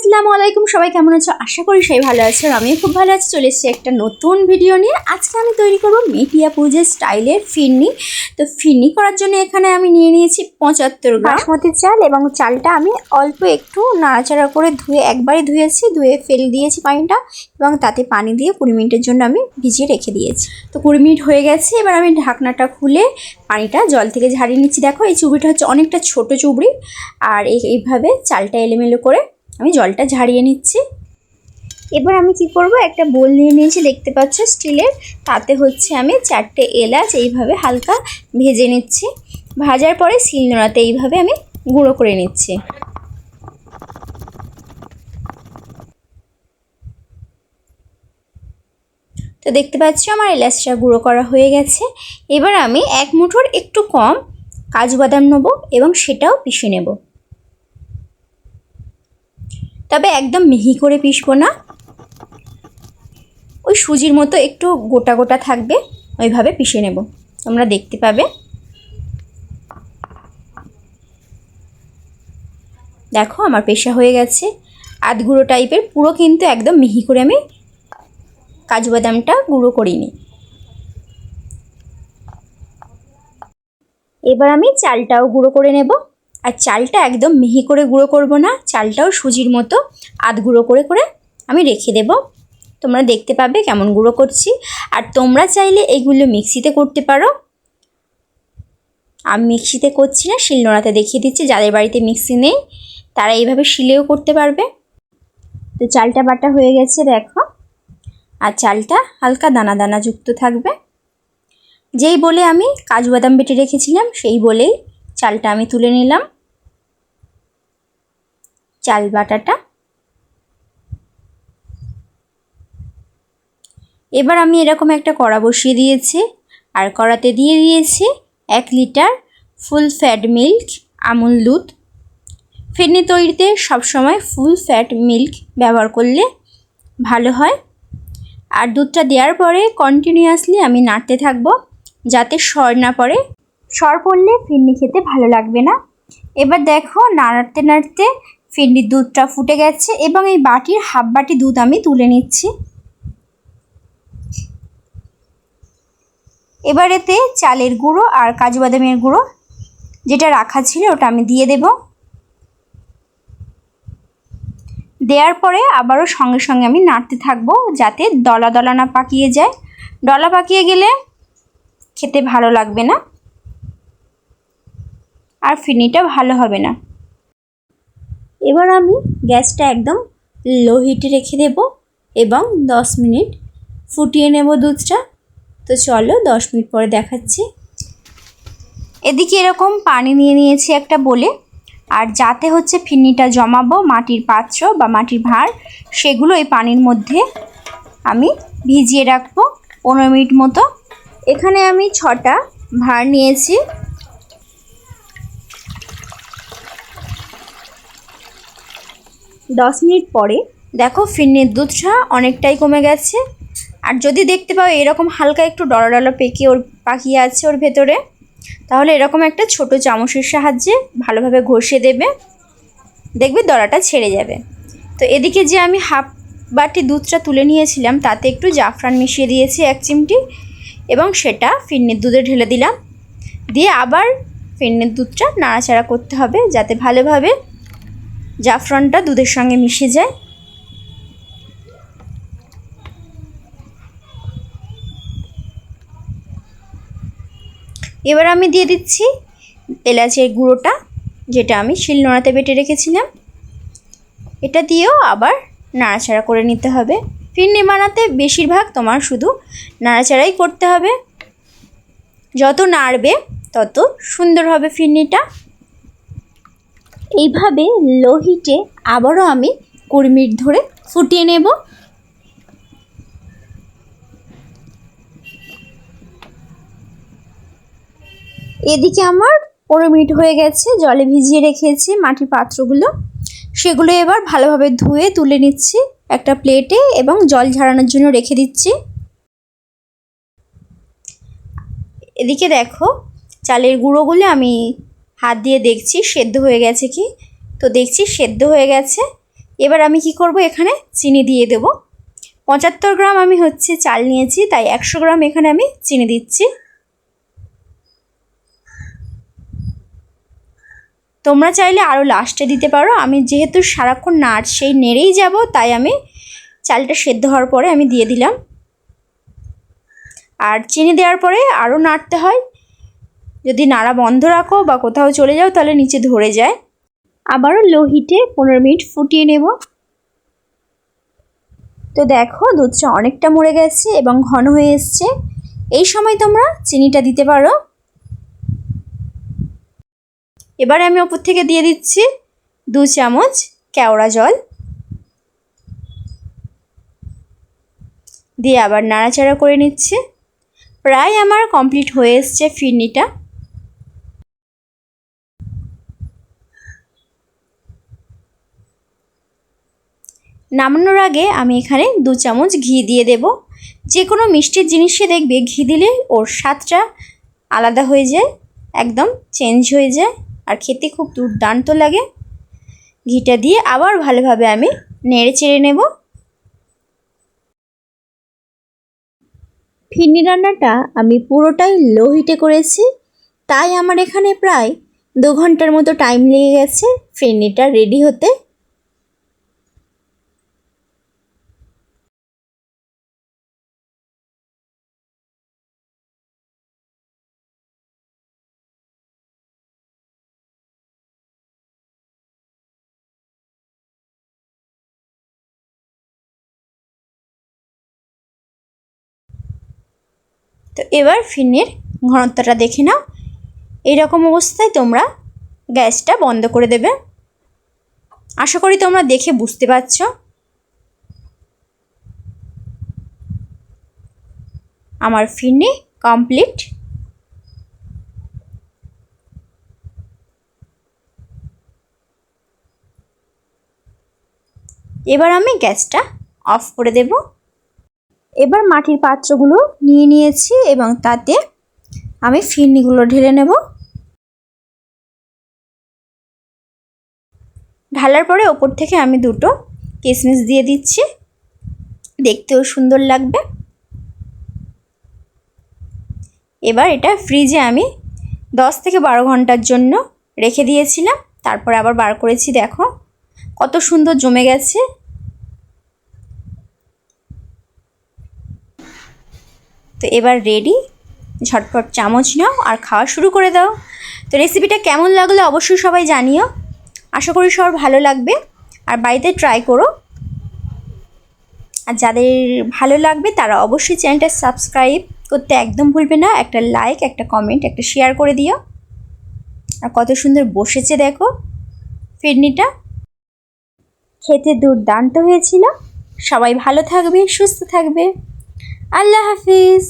আসসালামু আলাইকুম। সবাই কেমন আছো? আশা করি সবাই ভালো আছো আর আমিও খুব ভালো আছি। চলে এসেছি একটা নতুন ভিডিও নিয়ে। আজকে আমি তৈরি করব মেটিয়া পুজোর স্টাইলের ফিরনি। তো ফিরনি করার জন্য এখানে আমি নিয়ে নিয়েছি পঁচাত্তর বাসমতি চাল এবং চালটা আমি অল্প একটু নাড়াচাড়া করে ধুয়ে একবারে ধুয়েছি, ধুয়ে ফেলে দিয়েছি পানিটা এবং তাতে পানি দিয়ে কুড়ি মিনিটের জন্য আমি ভিজিয়ে রেখে দিয়েছি। তো কুড়ি মিনিট হয়ে গেছে, এবার আমি ঢাকনাটা খুলে পানিটা জল থেকে ঝাড়িয়ে নিচ্ছি। দেখো এই চুবড়িটা হচ্ছে অনেকটা ছোট চুবড়ি আর এই এইভাবে চালটা এলোমেলো করে আমি জলটা ঝাড়িয়ে নিচ্ছি। এবার আমি কি করব? একটা বোল নিয়ে নিয়েছি, দেখতে পাচ্ছ স্টিলের। তাতে হচ্ছে আমি চারটে এলাচ এইভাবে হালকা ভেজে নিচ্ছি। ভাজার পরে শিলনোড়াতে এইভাবে আমি গুঁড়ো করে নিচ্ছি। তো দেখতে পাচ্ছ আমার এলাচটা গুঁড়ো করা হয়ে গেছে। এবার আমি এক মুঠোর একটু কম কাজু বাদাম নেব এবং সেটাও পিষে নেব। তবে একদম মিহি করে পিষবো না। ওই সুজির মতো একটু গোটা গোটা থাকবে, ওইভাবে পিষে নেব। তোমরা দেখতে পাবে। দেখো আমার পেশা হয়ে গেছে। আধ গুঁড়ো টাইপের, পুরো কিন্তু একদম মিহি করে আমি কাজু বাদামটা গুঁড়ো করিনি। এবার আমি চালটাও গুঁড়ো করে নেব। আর চালটা একদম মিহি করে গুঁড়ো করব না, চালটাও সুজির মতো আধ গুঁড়ো করে করে আমি রেখে দেব। তোমরা দেখতে পাবে কেমন গুঁড়ো করছি। আর তোমরা চাইলে এইগুলো মিক্সিতে করতে পারো। আমি মিক্সিতে করছি না শিলনোড়াতে দেখিয়ে দিচ্ছি, যাদের বাড়িতে মিক্সি নেই, তারা এইভাবে শিলেও করতে পারবে। তো চালটা বাটা হয়ে গেছে, দেখো। আর চালটা হালকা দানা দানা যুক্ত থাকবে। যেই বলে আমি কাজু বাদাম বেটে রেখেছিলাম, সেই বলেই চালটা আমি তুলে নিলাম। চাল বাটাটা। এবার আমি এরকম একটা কড়া বসিয়ে দিয়েছি। আর কড়াতে দিয়ে দিয়েছি এক litre full fat milk, Amul দুধ। ফিরনি তৈরিতে সবসময় ফুল ফ্যাট মিল্ক ব্যবহার করলে ভালো হয়। আর দুধটা দেওয়ার পরে কন্টিনিউয়াসলি আমি নাড়তে থাকব যাতে সর না পড়ে। সর পড়লে ফিরনি খেতে ভালো লাগবে না। এবার দেখো নাড়তে নাড়তে ফিরনির দুধটা ফুটে গেছে এবং এই বাটির হাফ বাটি দুধ আমি তুলে নিচ্ছি। এবার এতে চালের গুঁড়ো আর কাজু বাদামের গুঁড়ো যেটা রাখা ছিল ওটা আমি দিয়ে দেব। দেওয়ার পরে আবারও সঙ্গে সঙ্গে আমি নাড়তে থাকব যাতে দলা দলা না পাকিয়ে যায়। ডলা পাকিয়ে গেলে খেতে ভালো লাগবে না। আর ফিরনিটা ভালো হবে না। এবার আমি গ্যাসটা একদম লো হিটে রেখে দেব এবং দশ মিনিট ফুটিয়ে নেব দুধটা। তো চলো দশ মিনিট পরে দেখাচ্ছি। এদিকে এরকম পানি নিয়ে নিয়েছি একটা বলে। আর যাতে হচ্ছে ফিরনিটা জমাবো, মাটির পাত্র বা মাটির ভাঁড় সেগুলো এই পানির মধ্যে আমি ভিজিয়ে রাখব পনেরো মিনিট মতো। এখানে আমি ছটা ভাঁড় নিয়েছি। দশ মিনিট পরে, দেখো ফিরনির দুধটা অনেকটাই কমে গেছে। আর যদি দেখতে পাও এরকম হালকা একটু ডলা ডলা পেকে ওর পাকিয়ে আছে ওর ভেতরে, তাহলে এরকম একটা ছোট চামচের সাহায্যে ভালোভাবে ঘষে দেবে। দেখবে দলাটা ছেড়ে যাবে। তো এদিকে যে আমি হাফ বাটি দুধটা তুলে নিয়েছিলাম, তাতে একটু জাফরান মিশিয়ে দিয়েছি এক চিমটি এবং সেটা ফিরনির দুধে ঢেলে দিলাম। দিয়ে আবার ফিরনির দুধটা নাড়াচাড়া করতে হবে যাতে ভালোভাবে জাফরানটা দুধের সঙ্গে মিশে যায়। এবার আমি দিয়ে দিচ্ছি এলাচের গুঁড়োটা, যেটা আমি শিলনোড়াতে বেটে রেখেছিলাম। এটা দিয়েও আবার নাড়াচাড়া করে নিতে হবে। ফিরনি বানাতে বেশিরভাগ তোমার শুধু নাড়াচাড়াই করতে হবে। যত নাড়বে তত সুন্দর হবে ফিরনিটা এইভাবে লো হিটে আবারও আমি কুড়ি মিনিট ধরে ফুটিয়ে নেব। এদিকে আমার পনেরো মিনিট হয়ে গেছে, জলে ভিজিয়ে রেখেছি মাটির পাত্রগুলো। সেগুলো এবার ভালোভাবে ধুয়ে তুলে নিচ্ছি একটা প্লেটে এবং জল ঝরানোর জন্য রেখে দিচ্ছি। এদিকে দেখো, চালের গুঁড়োগুলো আমি হাত দিয়ে দেখছি, সেদ্ধ হয়ে গেছে কি? তো দেখছি সেদ্ধ হয়ে গেছে। এবার আমি কি করব? এখানে চিনি দিয়ে দেব। পঁচাত্তর গ্রাম আমি হচ্ছে চাল নিয়েছি, তাই একশো গ্রাম এখানে আমি চিনি দিচ্ছি। তোমরা চাইলে আরও লাস্টে দিতে পারো। আমি যেহেতু সারাক্ষণ নাড়, সেই নেড়েই যাব, তাই আমি চালটা সেদ্ধ হওয়ার পরে আমি দিয়ে দিলাম। আর চিনি দেওয়ার পরে আরও নাড়তে হয়। যদি নাড়া বন্ধ রাখো বা কোথাও চলে যাও, তাহলে নিচে ধরে যায়। আবারও লো হিটে পনেরো মিনিট ফুটিয়ে নেব। তো দেখো, দুধটা অনেকটা মরে গেছে এবং ঘন হয়ে এসছে। এই সময় তোমরা চিনিটা দিতে পারো। এবারে আমি ওপর থেকে দিয়ে দিচ্ছি দু চামচ কেওড়া জল। দিয়ে আবার নাড়াচাড়া করে নিচ্ছে। প্রায় আমার কমপ্লিট হয়ে এসছে ফিরনিটা। নামানোর আগে আমি এখানে দু চামচ ঘি দিয়ে দেব। যে কোনো মিষ্টির জিনিসে দেখবে ঘি দিলে ওর স্বাদটা আলাদা হয়ে যায়, একদম চেঞ্জ হয়ে যায় আর খেতে খুব দুর্দান্ত লাগে। ঘিটা দিয়ে আবার ভালোভাবে আমি নেড়ে চেড়ে নেব। ফিরনি রান্নাটা আমি পুরোটাই লো হিটে করেছি, তাই আমার এখানে প্রায় দু ঘণ্টার মতো টাইম লেগে গেছে ফিরনিটা রেডি হতে। তো এবার ফিরনির ঘনত্বটা দেখে নাও। এইরকম অবস্থায় তোমরা গ্যাসটা বন্ধ করে দেবে। আশা করি তোমরা দেখে বুঝতে পারছ। আমার ফিরনি কমপ্লিট। এবার আমি গ্যাসটা অফ করে দেবো। এবার মাটির পাত্রগুলো নিয়ে নিয়েছি এবং তাতে আমি ফিরনিগুলো ঢেলে নেব। ঢালার পরে ওপর থেকে আমি দুটো কিশমিশ দিয়ে দিচ্ছি। দেখতেও সুন্দর লাগবে। এবার এটা ফ্রিজে আমি দশ থেকে বারো ঘণ্টার জন্য রেখে দিয়েছিলাম। তারপরে আবার বার করেছি, দেখো। কত সুন্দর জমে গেছে। তো এবার রেডি ঝটপট চামচ নাও আর খাওয়া শুরু করে দাও। তো রেসিপিটা কেমন লাগল অবশ্যই সবাই জানিও। আশা করি সবার ভালো লাগবে। আর বাড়িতে ট্রাই করো। আর যাদের ভালো লাগবে তারা অবশ্যই চ্যানেলটা সাবস্ক্রাইব করতে একদম ভুলবে না। একটা লাইক একটা কমেন্ট একটা শেয়ার করে দিও। আর কত সুন্দর বসেছে দেখো ফিরনিটা। খেতে দুর্দান্ত হয়েছিল। সবাই ভালো থাকবে, সুস্থ থাকবে। আল্লাহ হাফিজ